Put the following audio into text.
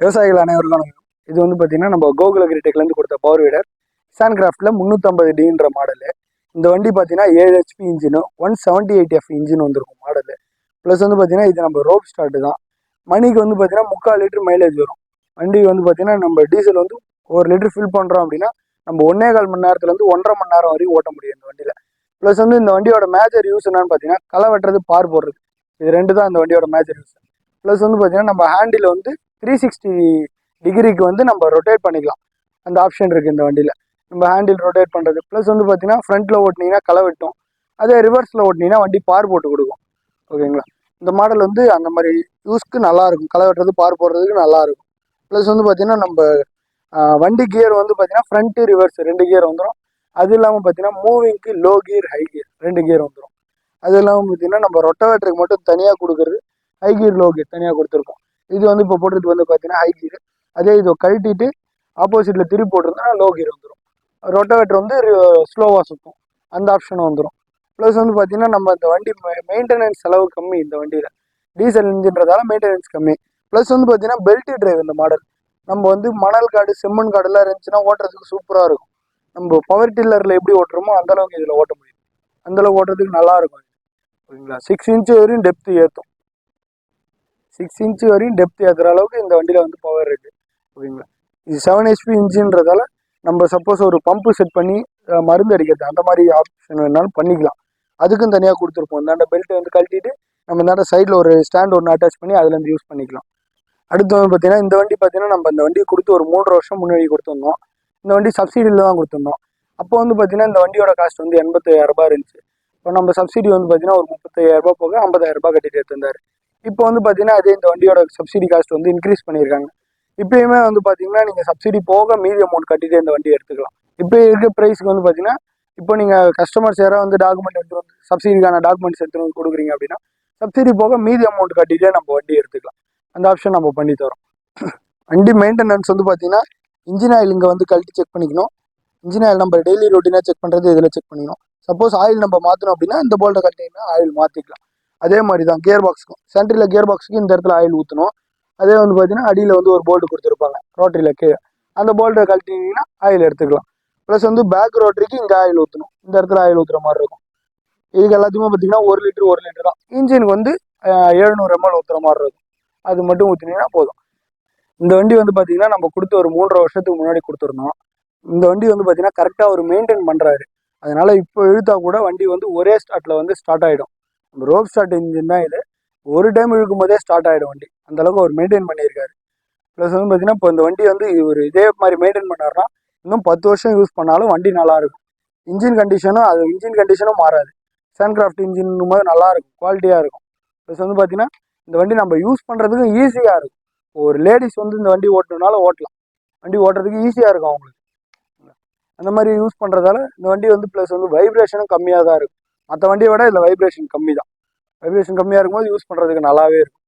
விவசாயிகள் அனைவருக்கும் வணக்கம். இது வந்து பார்த்தீங்கன்னா நம்ம கோகுல கிரிடெக்லேருந்து கொடுத்த பவர் வீடர். சான் கிராஃப்டில் முந்நூற்றம்பது டின்ற மாடலு இந்த வண்டி பார்த்தீங்கன்னா ஏழு HP engine one seventy eight F engine வந்திருக்கும் மாடலு ப்ளஸ் வந்து பார்த்தீங்கன்னா இது நம்ம ரோப் ஸ்டார்ட்டு தான். மணிக்கு வந்து பார்த்தீங்கன்னா முக்கால் லிட்டர் மைலேஜ் வரும். வண்டி வந்து பார்த்தீங்கன்னா நம்ம டீசல் வந்து ஒரு லிட்டர் ஃபில் பண்ணுறோம் அப்படின்னா நம்ம ஒன்றே கால் மணி நேரத்துலேருந்து ஒன்றரை மணி நேரம் வரைக்கும் ஓட்ட முடியும் இந்த வண்டியில். ப்ளஸ் வந்து இந்த வண்டியோட மேஜர் யூஸ் என்னன்னு பார்த்தீங்கன்னா களை வெட்டுறது பார் போடுறது. இது ரெண்டு தான் இந்த வண்டியோட மேஜர் யூஸ் ப்ளஸ் வந்து பார்த்தீங்கன்னா நம்ம ஹேண்டில் வந்து த்ரீ சிக்ஸ்டி டிகிரிக்கு வந்து நம்ம ரொட்டேட் பண்ணிக்கலாம். அந்த ஆப்ஷன் இருக்குது இந்த வண்டியில். நம்ம ஹேண்டில் ரொட்டேட் பண்ணுறது ப்ளஸ் வந்து பார்த்தீங்கன்னா ஃப்ரண்ட்டில் ஓட்டினீங்கன்னா களை வெட்டும். அதே ரிவர்ஸில் ஓட்டினீங்கன்னா வண்டி பார் போட்டு கொடுக்கும். ஓகேங்களா இந்த மாடல் வந்து அந்த மாதிரி யூஸ்க்கு நல்லாயிருக்கும். களை வெட்டுறது பார் போடுறதுக்கு நல்லாயிருக்கும். ப்ளஸ் வந்து பார்த்தீங்கன்னா நம்ம வண்டி கியர் வந்து பார்த்தீங்கன்னா ஃப்ரண்ட்டு ரிவர்ஸ் ரெண்டு கியர் வந்துடும் அது இல்லாமல் பார்த்தீங்கன்னா மூவிங்க்கு லோ கியர் ஹை கியர் ரெண்டு கியர் வந்துடும் அது இல்லாமல் பார்த்தீங்கன்னா நம்ம ரொட்டவேட்டருக்கு மட்டும் தனியாக கொடுக்குறது ஹை கியர் லோ கியர் தனியாக கொடுத்துருக்கோம். இது வந்து இப்போ போட்டுட்டு வந்து பார்த்தீங்கன்னா ஹை கீரு அதே இதை கழட்டிட்டு ஆப்போசிட்டில் திருப்பி போட்டிருந்தா லோ கீர் வந்துடும் ரொட்டவேட்டர் வந்து ஸ்லோவாக சுற்றும் அந்த ஆப்ஷனும் வந்துடும் ப்ளஸ் வந்து பார்த்தீங்கன்னா நம்ம இந்த வண்டி மெயின்டெனன்ஸ் செலவு கம்மி இந்த வண்டியில். டீசல் இன்ஜின்றதால மெயின்டெனன்ஸ் கம்மி. ப்ளஸ் வந்து பார்த்தீங்கன்னா பெல்ட் டிரைவ் இந்த மாடல் நம்ம வந்து மணல் காடு செம்மண் காடுலாம் இருந்துச்சுன்னா ஓட்டுறதுக்கு சூப்பராக இருக்கும். நம்ம பவர் டில்லரில் எப்படி ஓட்டுறோமோ அந்த அளவுக்கு இதில் ஓட்ட முடியும். அந்தளவுக்கு ஓட்டுறதுக்கு நல்லா இருக்கும். ஓகேங்களா சிக்ஸ் இன்ச்சு வரையும் டெப்த்து ஏற்றும் சிக்ஸ் இன்ச்சு வரையும் டெப்த் ஏற்கிற அளவுக்கு இந்த வண்டியில் வந்து பவர் இருக்குது ஓகேங்களா? இது செவன் ஹெச்பி இன்ஜின்றதால நம்ம சப்போஸ் ஒரு பம்பு செட் பண்ணி மருந்து அடிக்கிறது அந்த மாதிரி ஆப்ஷன் வேணாலும் பண்ணிக்கலாம். அதுக்கும் தனியாக கொடுத்துருப்போம். இந்தாண்ட பெல்ட்டை வந்து கழட்டிட்டு நம்ம இந்தாண்ட சைடில் ஒரு ஸ்டாண்ட் ஒன்று அட்டாச் பண்ணி அதுலேருந்து யூஸ் பண்ணிக்கலாம். அடுத்து வந்து பார்த்தீங்கன்னா இந்த வண்டி பார்த்தீங்கன்னா நம்ம இந்த வண்டியை கொடுத்து ஒரு மூன்றரை வருஷம் முன்னாடி கொடுத்துருந்தோம். இந்த வண்டி சப்சிடியில் தான் கொடுத்துருந்தோம். அப்போ வந்து பார்த்தீங்கன்னா இந்த வண்டியோட காஸ்ட் வந்து எண்பத்தாயிரம் ரூபாய் இருந்துச்சு. இப்போ நம்ம சப்சிடி வந்து பார்த்தீங்கன்னா ஒரு முப்பத்தாயிரம் ரூபாய் போக ஐம்பதாயிரம் ரூபாய் கட்டிட்டு எடுத்திருந்தாரு. இப்போ வந்து பார்த்தீங்கன்னா அதே இந்த வண்டியோட சப்சிடி காஸ்ட் வந்து இன்க்ரீஸ் பண்ணியிருக்காங்க. இப்பயுமே வந்து பார்த்தீங்கன்னா நீங்கள் சப்சிடி போக மீதி அமௌண்ட் கட்டிட்டு இந்த வண்டி எடுத்துக்கலாம். இப்போ இருக்க ப்ரைஸ்க்கு வந்து பார்த்தீங்கன்னா இப்போ நீங்கள் கஸ்டமர்ஸ் யாராவது வந்து டாக்குமெண்ட் எடுத்து வந்து சப்சிடிக்கான டாக்குமெண்ட்ஸ் எடுத்து வந்து கொடுக்குறீங்க அப்படின்னா சப்சிடி போக மீதி அமௌண்ட் கட்டிட்டே நம்ம வண்டி எடுத்துக்கலாம். அந்த ஆப்ஷன் நம்ம பண்ணி தரோம். வண்டி மெயின்டெனன்ஸ் வந்து பார்த்தீங்கன்னா இன்ஜின் ஆயில் இங்கே வந்து கழட்டி செக் பண்ணிக்கணும். இன்ஜின் ஆயில் நம்ம டெய்லி ரொட்டீனாக செக் பண்ணுறது இதில் செக் பண்ணிக்கணும். சப்போஸ் ஆயில் நம்ம மாற்றணும் அப்படின்னா இந்த போல்ட்டை கட்டிங்கன்னா ஆயில் மாற்றிக்கலாம் அதே மாதிரி தான் கியர் பாக்ஸுக்கும் சென்ட்ரில் கியர் பாக்ஸுக்கு இந்த இடத்துல ஆயில் ஊற்றணும் அதே வந்து பார்த்தீங்கன்னா அடியில் வந்து ஒரு போல்ட்டு கொடுத்துருப்பாங்க. ரோட்டரியில் கீழே. அந்த போல்ட்டை கழட்டினீங்கன்னா ஆயில் எடுத்துக்கலாம். ப்ளஸ் வந்து பேக் ரோட்டரிக்கு இங்கே ஆயில் ஊற்றணும் இந்த இடத்துல ஆயில் ஊற்றுற மாதிரி இருக்கும். இதுக்கு எல்லாத்தையுமே பார்த்தீங்கன்னா ஒரு லிட்டர் ஒரு லிட்டர் தான். இன்ஜினுக்கு வந்து எழுநூறு எம்எல் ஊற்றுற மாதிரி இருக்கும். அது மட்டும் ஊற்றினீங்கன்னா போதும். இந்த வண்டி வந்து பார்த்தீங்கன்னா நம்ம கொடுத்து ஒரு மூன்றரை வருஷத்துக்கு முன்னாடி கொடுத்துருந்தோம் இந்த வண்டி வந்து பார்த்தீங்கன்னா கரெக்டாக அவர் மெயின்டைன் பண்ணுறாரு அதனால இப்போ இழுத்தா கூட வண்டி வந்து ஒரே ஸ்டார்ட்டில் வந்து ஸ்டார்ட் ஆகிடும் ரோப் ஸ்டார்ட் இன்ஜின் தான் இது ஒரு டைம் இழுக்கும் போதே ஸ்டார்ட் ஆகிடும் வண்டி. அந்த அளவுக்கு அவர் மெயின்டைன் பண்ணியிருக்காரு. ப்ளஸ் வந்து பார்த்தீங்கன்னா இப்போ இந்த வண்டி வந்து இவர் இதே மாதிரி மெயின்டைன் பண்ணாருன்னா இன்னும் பத்து வருஷம் யூஸ் பண்ணாலும் வண்டி நல்லாயிருக்கும். இன்ஜின் கண்டிஷனும் அது இன்ஜின் கண்டிஷனும் மாறாது. சன்கிராஃப்ட் இன்ஜின் போது நல்லாயிருக்கும் குவாலிட்டியாக இருக்கும். ப்ளஸ் வந்து பார்த்தீங்கன்னா இந்த வண்டி நம்ம யூஸ் பண்ணுறதுக்கு ஈஸியாக இருக்கும். ஒரு லேடிஸ் வந்து இந்த வண்டி ஓட்டணுனாலும் ஓட்டலாம். வண்டி ஓட்டுறதுக்கு ஈஸியாக இருக்கும் அவங்களுக்கு. அந்த மாதிரி யூஸ் பண்ணுறதால இந்த வண்டி வந்து ப்ளஸ் வந்து வைப்ரேஷனும் கம்மியாக தான் இருக்கும். மற்ற வண்டியை விட இதில் வைப்ரேஷன் கம்மி தான் வைப்ரேஷன் கம்மியாக இருக்கும்போது யூஸ் பண்ணுறதுக்கு நல்லாவே இருக்கும்.